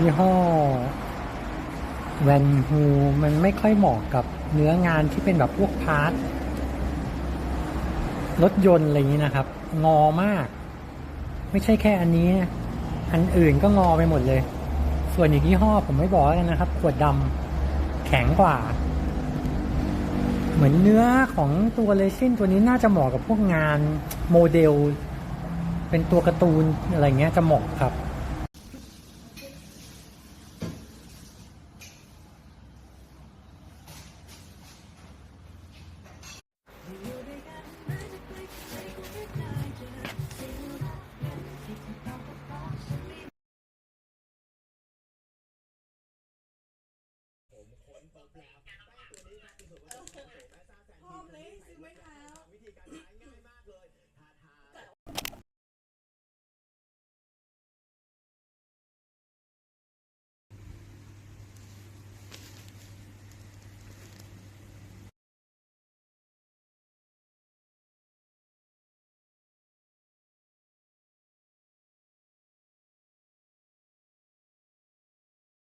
ยี่ห้อแวนฮูมันไม่ค่อยเหมาะกับเนื้องานที่เป็นแบบพวกพาร์ทรถยนต์อะไรอย่างนี้นะครับ งอมาก ไม่ใช่แค่อันนี้ อันอื่นก็งอไปหมดเลย ส่วนอีกยี่ห้อผมไม่บอกแล้วกันนะครับ ขวดดำแข็งกว่า เหมือนเนื้อของตัวเลซินตัวนี้น่าจะเหมาะกับพวกงานโมเดล เป็นตัวการ์ตูนอะไรเงี้ยจะเหมาะครับ พ่